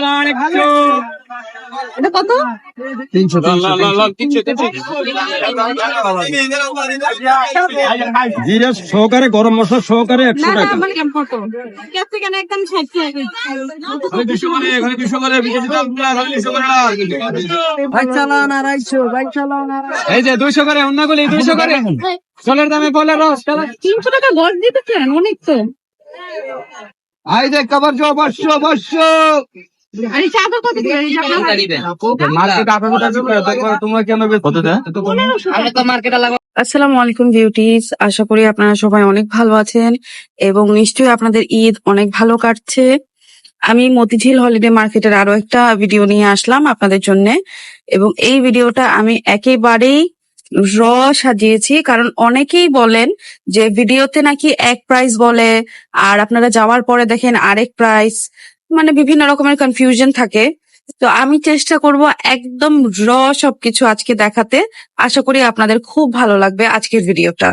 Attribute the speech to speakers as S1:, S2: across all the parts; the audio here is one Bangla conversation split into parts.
S1: জামালান একশো।
S2: এটা কত?
S3: তিনশো জিরা সহকারে গরম মশলা সহকারে একশো টাকা।
S1: এই যে দুইশো করে অন্যগুলি দুইশো করে। চলের দামে বলে রস
S2: তিনশো টাকা গজ দিতেছেন অনেক তো।
S3: আই যে কাবার জো পাঁচশো
S4: আসসালামু আলাইকুম বিউটিস আশা করি আপনারা সবাই অনেক ভালো আছেন এবং নিশ্চয়ই আপনাদের ঈদ অনেক ভালো কাটছে। আমি মতিঝিল হলিডে মার্কেটের আরও একটা ভিডিও নিয়ে আসলাম আপনাদের জন্য। এবং এই ভিডিওটা আমি একেবারেই র সাজিয়েছি কারণ অনেকেই বলেন যে ভিডিওতে নাকি এক প্রাইস বলে আর আপনারা যাওয়ার পরে দেখেন আরেক প্রাইস মানে বিভিন্ন রকমের কনফিউশন থাকে তো আমি চেষ্টা করব একদম র সবকিছু আজকে দেখাতে আশা করি আপনাদের খুব ভালো লাগবে আজকের ভিডিওটা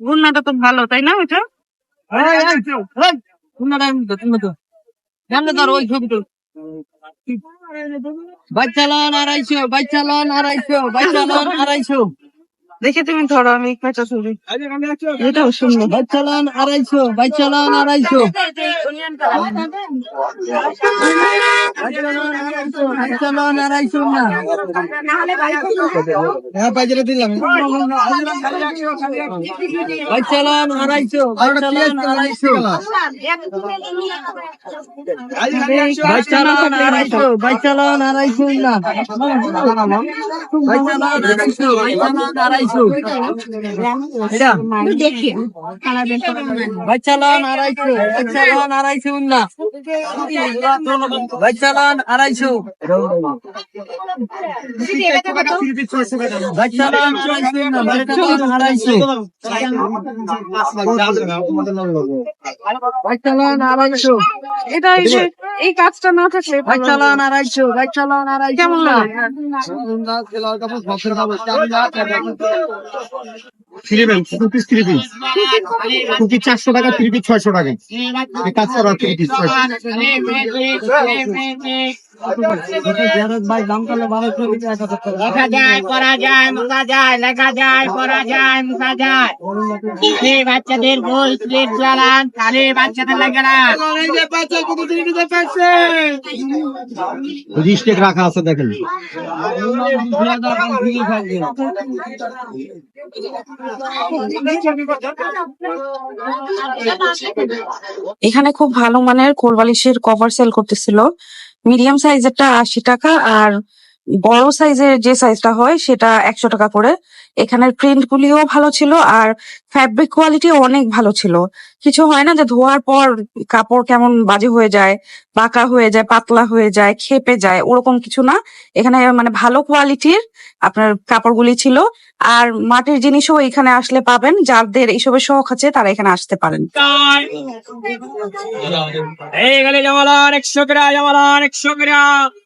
S4: গুন্নাটা তো ভালো তাই না ওইটা
S5: ওই ছবিটা ভাই চালান আড়াইশো বাচ্চা চালান আড়াইশো বাচ্চা চালান আড়াইশো
S4: দেখে তুমি ধরো আমি একটা ছবি এটাও সুন্দর
S5: ভাই চালান আড়াইশো ভাই চালান আড়াইশো। চালান আড়াইশো না। হ্যাঁ দিলাম। ভাই চালান আড়াইশো ভাই চালান আড়াইশো। চালান আড়াইশো চালান আড়াইশো না। ভাই চালান আড়াইশো ভাই চালান আড়াইশো। ভাই চালান আড়াইশো চালান আড়াইশো না ভাই চালান আড়াইশো। ভাই চালান আড়াইশো না ভাই চালান আড়াইশো। ভাই চালান আড়াইশো।
S4: এটা এই এই কাজটা না থাকলে
S5: ভাই চালান আড়াইশো ভাই চালান আড়াইশো
S4: কেমন
S5: না
S4: লাগে
S3: three piece two piece three piece two piece চারশো টাকা থ্রি পিস ছয়শো টাকা। থ্রি পিস
S6: বাচ্চাদের বই স্লিপ চালান খালি বাচ্চাদের লাগে না
S3: রাখা আছে দেখেন।
S4: এখানে খুব ভালো মানের কোলবালিশের কভার সেল করতেছিল। মিডিয়াম সাইজেরটা আশি টাকা আর বড় সাইজের যে সাইজটা হয়, সেটা একশো টাকা করে। এখানের প্রিন্ট গুলিও ভালো ছিল আর ফ্যাব্রিক কোয়ালিটি অনেক ভালো ছিল। কিছু হয় না যে ধোয়ার পর কাপড় কেমন বাজে হয়ে যায় বাঁকা হয়ে যায়, পাতলা হয়ে যায়, খেপে যায়, ওরকম কিছু না। এখানে মানে ভালো কোয়ালিটির আপনার কাপড়গুলি ছিল। আর মাটির জিনিসও এখানে আসলে পাবেন। যাদের এইসবের শখ আছে, তারা এখানে আসতে পারেন।
S1: একশো জামালান একশো আরে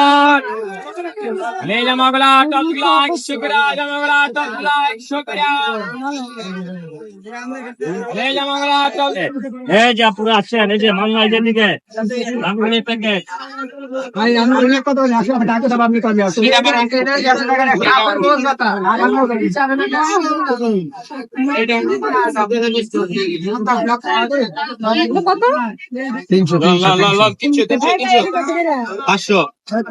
S1: লান লে জামাগুলা টপগুলা একশো করে জামাগুলা টপগুলা একশো করে লে জামাগুলা টপ
S6: এই যে পুরো আসছেন এই যে মাংলা দিকে বাঙালি প্যাকেট
S2: এটা কত?
S3: তিনশো
S1: লাল লাল লাল লাল তিনশো তিনশো তিনশো। পাঁচশো পাঁচশো। এটি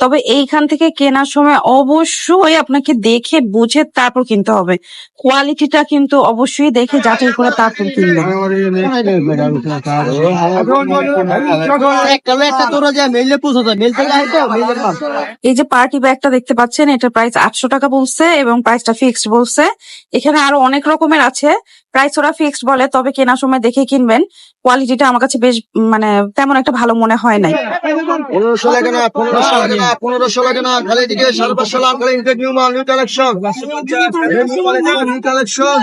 S4: তবে এইখান থেকে কেনার সময় অবশ্যই আপনাকে দেখে বুঝে তারপর কিনতে হবে। কোয়ালিটিটা কিন্তু অবশ্যই দেখে যাচাই করে তারপর
S6: মাল
S4: এই যে পার্টি ব্যাগটা দেখতে পাচ্ছেন, এটার প্রাইস আটশো টাকা বলছে এবং প্রাইসটা ফিক্সড বলছে। এখানে আরও অনেক রকমের আছে। প্রাইস ওরা ফিক্সড বলে তবে কেনার সময় দেখে কিনবেন। কোয়ালিটিটা আমার কাছে বেশ মানে তেমন একটা ভালো মনে হয় নাই।
S3: পনেরোশো লাগে না পনেরোশো লাগে না পনেরোশো লাগে না খালি দিকে সাড়ে পাঁচশো লাভ খালি নিউ মাল নিউ কালেকশন নিউ কালেকশন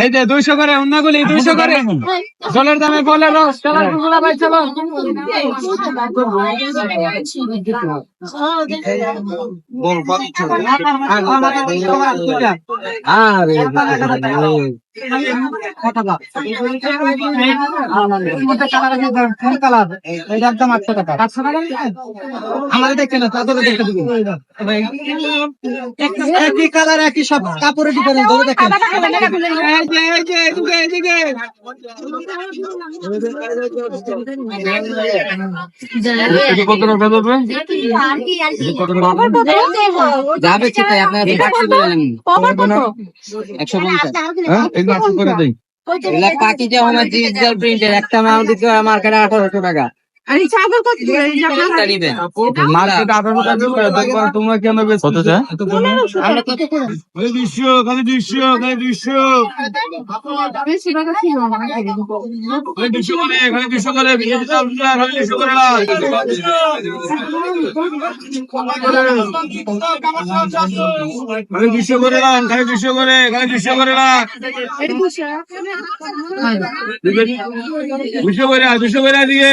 S2: এই যে দুইশো করে অন্যগুলি দুইশো করে। জলের দামে বলে রস গুলা ভাই চলো
S6: বল। দেখে আরে একই কালার একই সব কাপড়ের ডিফারেন্স ধরে দেখেন
S2: এই যে এই যে এদিকে এদিকে কত টাকা দেবে
S6: যাবে কি আপনার একশো পঞ্চাশ
S2: হ্যাঁ করে দেই
S6: আমার ডিজিটাল প্রিন্টের একটা মাল দিতে হয় আমার কাছে আঠারোশো টাকা।
S7: আর এই চাদর কত করে
S2: মার্কেট আঠারো টাকা তোমরা কেন কত চায়? দুইশো দুইশো দুইশো। দুইশো করে খালি দুইশো করে দুইশো করে খালি দুইশো করে না খালি দুইশো করে খালি দুইশো করে না
S7: এটা
S2: দুশো করে দুশো করে দিয়ে।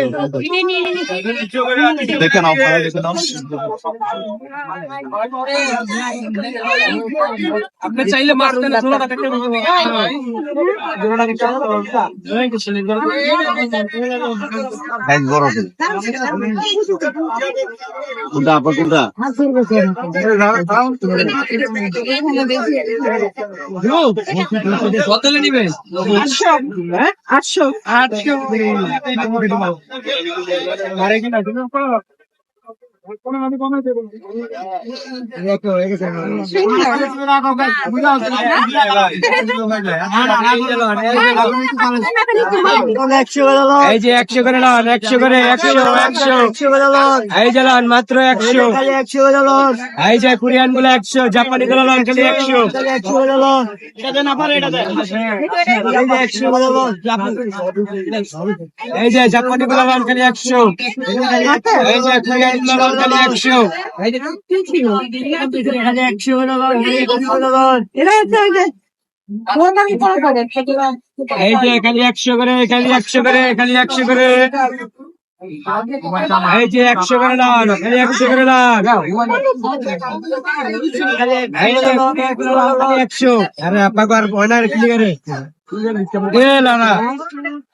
S3: দেখে নাও দেখে নাও
S2: আপনি চাইলে মারতে না ষোলো টাকা
S3: কোনটা আপা কোনটা
S2: কত নিবে
S7: আটশো। আটশো।
S2: আটশো। আরে কি না তুমি কোনো আমি কমে দেবো এই যে একশো একশো মাত্র একশো এই যে কোরিয়ানগুলো একশো জাপানি গুলো খালি একশো। এই যে জাপানি গুলো খালি একশো এই যে কোরিয়ানগুলো খালি একশো। এই যে খালি একশো করে খালি একশো করে খালি একশো করে। এই যে একশো করে খালি একশো করে এই একশো। আরে আপনাকে আর না কি করে এ লানা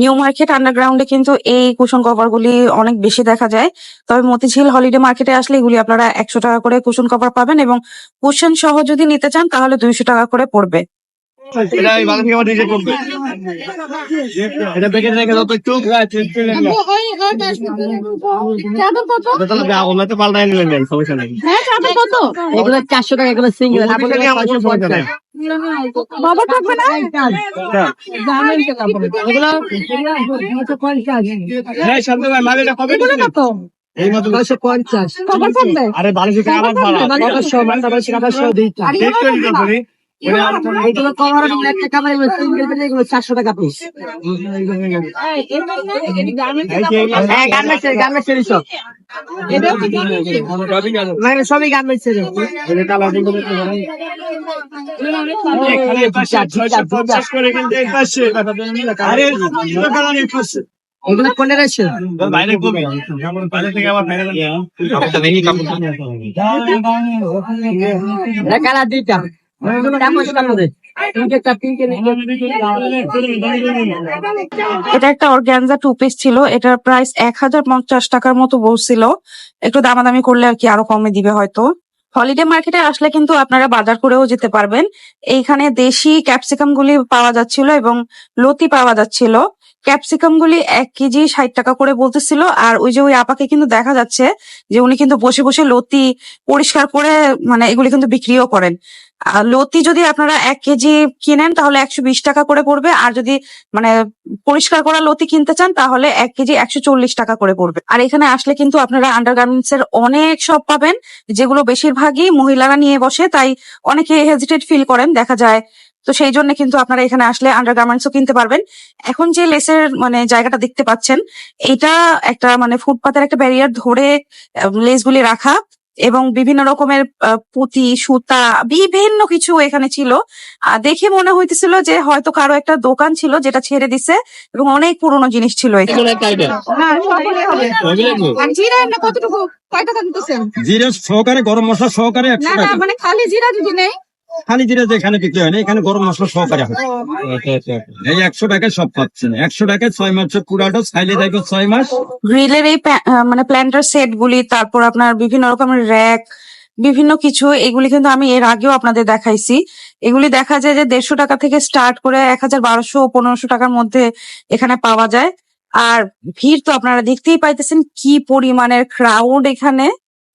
S4: নিউ মার্কেট আন্ডারগ্রাউন্ডে কিন্তু এই কুশন কভার গুলি অনেক বেশি দেখা যায়। তবে মতিঝিল হলিডে মার্কেটে আসলে এগুলি আপনারা একশো টাকা করে কুশন কভার পাবেন এবং কুশন সহ যদি নিতে চান তাহলে দুইশো টাকা করে পড়বে।
S3: এটা এই ভালো আমার নিজে করবে এটা বেঁকে রেখে দাও তো একটু
S2: চাদর কত
S3: এটা তাহলে ওনা তো পাল্টাই নিলেন সমস্যা নাই।
S2: হ্যাঁ কত?
S7: এগুলো চারশো টাকা এগুলো সিঙ্গেল
S2: বাবা থাকবে না?
S8: হ্যাঁ।
S2: এগুলো কত?
S3: এই মতো
S7: পঞ্চাশ।
S3: আরে বালিশ থেকে আবার
S7: দুইটা। চারশো টাকা পিস
S2: এর?
S7: মানে সবই গার্মেন্টসের
S3: এটা কালার কিন্তু দেখতে পারেন।
S8: এখানে এই পাশে 650 করে কিন্তু এই পাশে। আরে দুটো কালার এই পাশে।
S7: এগুলো পনেরোশো
S3: বাইরে কমে বাইরে থেকে আবার কাপড়টা দেখি কাপড়টা
S7: এটা দুইটা।
S4: এটা একটা অর্গ্যানজা টু পিস ছিল এটার প্রাইস এক হাজার পঞ্চাশ টাকার মতো বলছিল একটু দামাদামি করলে আর কি আরও কমে দিবে হয়তো হলিডে মার্কেটে আসলে কিন্তু আপনারা বাজার করেও যেতে পারবেন এইখানে দেশি ক্যাপসিকাম গুলি পাওয়া যাচ্ছিল এবং লতি পাওয়া যাচ্ছিল ক্যাপসিকাম গুলি এক কেজি ষাট টাকা করে বলতেছিল আর ওই যে ওই আপাকে কিন্তু দেখা যাচ্ছে যে উনি কিন্তু বসে বসে লতি পরিষ্কার করে মানে এগুলি কিন্তু বিক্রিও করেন লতি যদি আপনারা এক কেজি কিনেন, তাহলে একশো বিশ টাকা করে পড়বে। আর যদি মানে পরিষ্কার করা লতি কিনতে চান, তাহলে এক কেজি একশো চল্লিশ টাকা করে পড়বে। আর এখানে আসলে কিন্তু আপনারা আন্ডারগার্মেন্টস এর অনেক সব পাবেন, যেগুলো বেশিরভাগই মহিলারা নিয়ে বসে, তাই অনেকে হেজিটেট ফিল করেন, দেখা যায়। তো সেই জন্য কিন্তু আপনারা এখানে আসলে আন্ডারগার্মেন্টসও কিনতে পারবেন। এখন যে লেসের মানে জায়গাটা দেখতে পাচ্ছেন এটা একটা মানে ফুটপাতের একটা ব্যারিয়ার ধরে লেসগুলি রাখা। এবং বিভিন্ন রকমের আহ, পুঁতি সুতা বিভিন্ন কিছু এখানে ছিল। আর দেখে মনে হইতেছিল যে হয়তো কারও একটা দোকান ছিল যেটা ছেড়ে দিছে এবং অনেক পুরনো জিনিস ছিল এখানে।
S2: হ্যাঁ, সকলে জিরা কতটুকু কয়
S8: জিরা সহকারে গরম মশলা সহকারে
S2: না মানে খালি জিরা যদি নেই
S8: খালি জিরা যেখানে বিক্রি হয় না এখানে গরম মশলা সহকারে হয়। এই একশো টাকায় সব পাচ্ছেন একশো টাকায় ছয় মাসের পুরাটো সাইলে থাকবে ছয় মাস।
S4: গ্রিলের এই মানে প্ল্যান্টার সেট গুলি তারপর আপনার বিভিন্ন রকমের র্যাক বিভিন্ন কিছু এগুলি কিন্তু আমি এর আগেও আপনাদের দেখাইছি। এগুলি দেখা যায় যে দেড়শো টাকা থেকে স্টার্ট করে এক হাজার বারোশো পনেরোশো টাকার মধ্যে এখানে পাওয়া যায়। আর ভিড় তো আপনারা দেখতেই পাইতেছেন কি পরিমাণের ক্রাউড এখানে।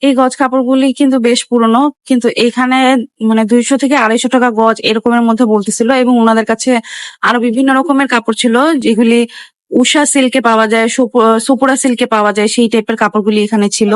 S4: এই গজ কাপড়গুলি কিন্তু বেশ পুরনো, কিন্তু এখানে মানে দুইশো থেকে আড়াইশো টাকা গজ এরকমের মধ্যে বলতেছিল এবং ওনাদের কাছে আরও বিভিন্ন রকমের কাপড় ছিল, যেগুলি উষা সিল্কে পাওয়া যায়, সুপ- সুপুরা সিল্কে পাওয়া যায়, সেই টাইপের কাপড়গুলি এখানে ছিল।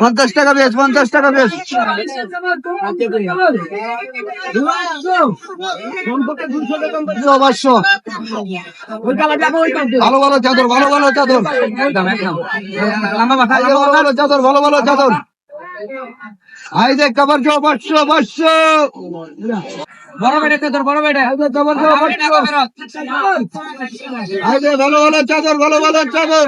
S3: পঞ্চাশ টাকা বেশ পঞ্চাশ টাকা বেশ। অবশ্য। ভালো ভালো চাদর ভালো ভালো চাদর। ভালো ভালো চাদর ভালো ভালো চাদর। আই যে কাবার জো পাঁচশো পাঁচশো
S7: বড় বেটা তোর বড় বেটা?
S3: কাবার জো পাঁচশো আই যে ভালো ভালো চাদর ভালো ভালো চাদর।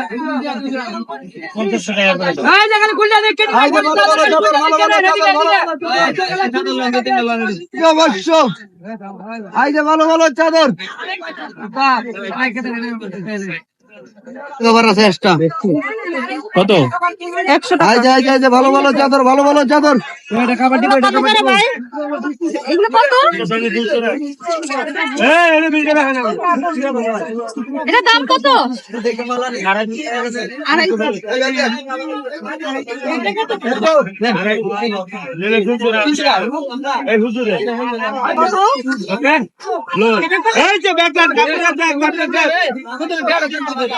S7: এই খুললে দেখে
S3: ভালো ভালো চাদর ভালো ভালো ভালো ভালো আই যে ভালো ভালো চাদর।
S8: কত?
S3: ভালো ভালো চাদর ভালো ভালো চাদর।
S2: এটা দাম কত?
S8: এই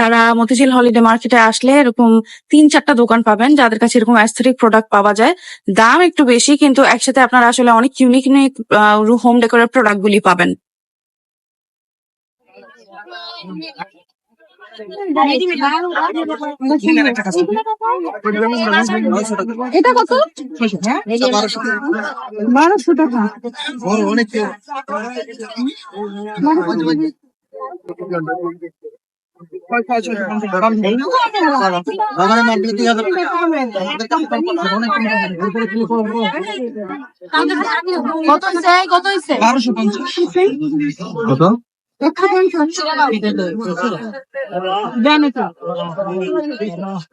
S4: তারা মতিঝিল হলিডে মার্কেটে আসলে এরকম তিন চারটা দোকান পাবেন যাদের কাছে এরকম অ্যাস্থেটিক প্রোডাক্ট পাওয়া যায়। দাম একটু বেশি কিন্তু একসাথে আপনারা আসলে অনেক ইউনিক ইউনিক হোম ডেকোরের প্রোডাক্ট গুলি পাবেন।
S2: এটা কত? বারোশো টাকা।
S3: অনেক
S2: কত কত হইছে
S3: বারোশো পঞ্চাশ কত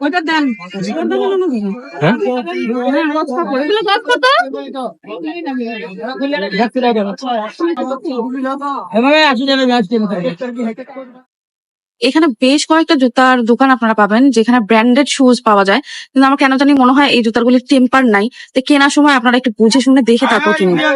S2: ওটা দেন
S1: হ্যাঁ?
S4: এখানে বেশ কয়েকটা জুতার দোকান আপনারা পাবেন যেখানে ব্র্যান্ডেড শুজ পাওয়া যায় কিন্তু আমার কেন জানি মনে হয় এই জুতাগুলির টেম্পার নাই তো কেনার সময় আপনারা একটু বুঝে শুনে দেখে তারপর কিনবেন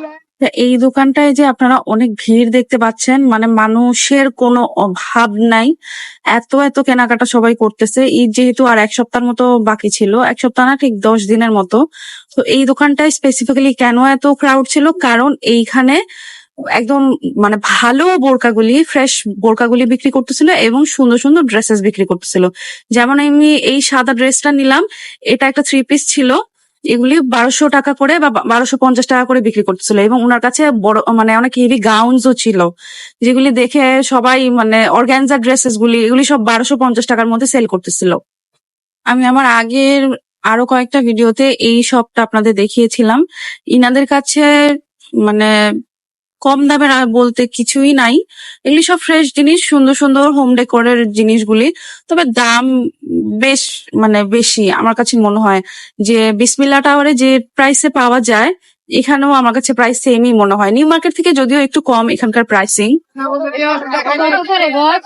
S4: তা এই দোকানটায় যে আপনারা অনেক ভিড় দেখতে পাচ্ছেন মানে মানুষের কোনো অভাব নাই। এত এত কেনাকাটা সবাই করতেছে। ঈদ যেহেতু আর এক সপ্তাহের মতো বাকি ছিল, এক সপ্তাহ না, ঠিক দশ দিনের মতো। তো এই দোকানটায় স্পেসিফিক্যালি কেন এত ক্রাউড ছিল? কারণ এইখানে একদম মানে ভালো বোরকাগুলি ফ্রেশ বোরকাগুলি বিক্রি করতেছিল এবং সুন্দর সুন্দর ড্রেসেস বিক্রি করতেছিল। যেমন আমি এই সাদা ড্রেসটা নিলাম, এটা একটা থ্রি পিস ছিল। এগুলি বারোশো টাকা করে বা বারোশো পঞ্চাশ টাকা করে বিক্রি করতেছিল এবং ওনার কাছে বড় মানে অনেক হেভি গাউন্সও ছিল, যেগুলি দেখে সবাই মানে অর্গ্যানজা ড্রেসেস গুলি, এগুলি সব বারোশো পঞ্চাশ টাকার মধ্যে সেল করতেছিল। আমি আমার আগের আরও কয়েকটা ভিডিওতে এই শপটা আপনাদের দেখিয়েছিলাম। ইনাদের কাছে মানে কম দামের আর বলতে কিছুই নাই এগুলি সব ফ্রেশ জিনিস সুন্দর সুন্দর হোম ডেকোরের জিনিসগুলি তবে দাম বেশ মানে বেশি আমার কাছে মনে হয় যে বিসমিল্লা টাওয়ারে যে প্রাইসে পাওয়া যায় এখানেও আমার কাছে প্রাইস সেমই মনে হয় নিউ মার্কেট থেকে যদিও একটু কম এখানকার প্রাইসিং
S2: কত করে গছ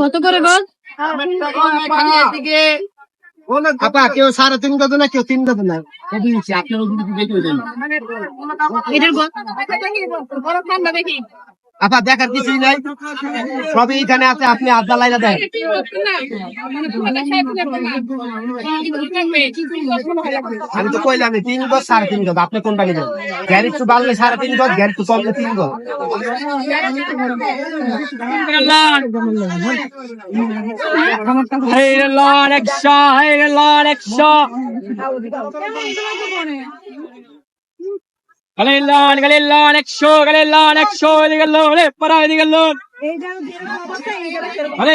S2: কত করে গছ
S1: আপা কেউ সাড়ে তিন গজ না কেউ তিন গজ না। দেখে দেন
S2: এটার গছ ঠান্ডা দেখি।
S1: আপা দেখার কিছুই নাই। সবই এখানে আছে, আপনি আড্ডা লাইলা দেন। আমি তো কইলাম তিন গজ সাড়ে তিন গজ, আপনি কোনটা নিবেন? গ্যার একটু বাড়লে সাড়ে তিন গজ গ্যার একটু কমলে তিন গজ। Ekşa. Galillan, galillan ekşo, galillan ekşo, edigallon, le para edigallon. আরে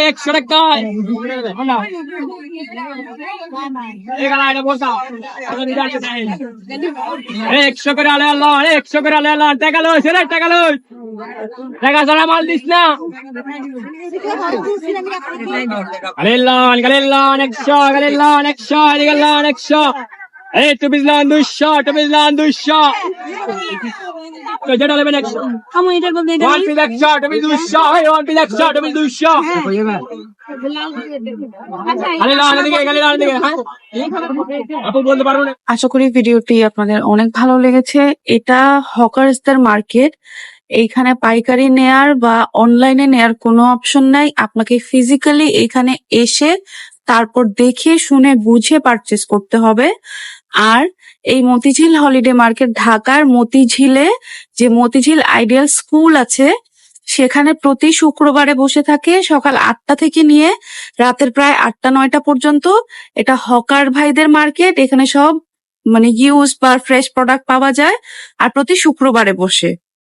S1: একশো করে আলে আল্লাহ একশো করে আলে আল্লাহ টাকা লো সেরে টাকা লো টাকা ছাড়া মাল দিস না Galillan, galillan, একশো galillan, একশো galillan, একশো এই টুপিজলান দুইশো টুপিজলান দুইশো যেটা নেবেন একশো
S2: আমি এটার মধ্যে এটা
S1: ওয়ান পিস একশো টুপি দুইশো ওয়ান পিস একশো টুপি দুইশো গালিলান এদিকে গালিলান এদিকে হ্যাঁ আপু বলতে পারব না
S4: আশা করি ভিডিওটি আপনাদের অনেক ভালো লেগেছে। এটা হকার্সদের মার্কেট। এইখানে পাইকারি নেয়ার বা অনলাইনে নেয়ার কোনো অপশন নাই। আপনাকে ফিজিক্যালি এখানে এসে তারপর দেখে শুনে বুঝে পারচেস করতে হবে। আর এই মতিঝিল হলিডে মার্কেট ঢাকার মতিঝিলে যে মতিঝিল আইডিয়াল স্কুল আছে, সেখানে প্রতি শুক্রবারে বসে থাকে সকাল আটটা থেকে নিয়ে রাতের প্রায় আটটা, নয়টা পর্যন্ত। এটা হকার ভাইদের মার্কেট, এখানে সব মানে ইউজ বা ফ্রেশ প্রোডাক্ট পাওয়া যায়। আর প্রতি শুক্রবারে বসে।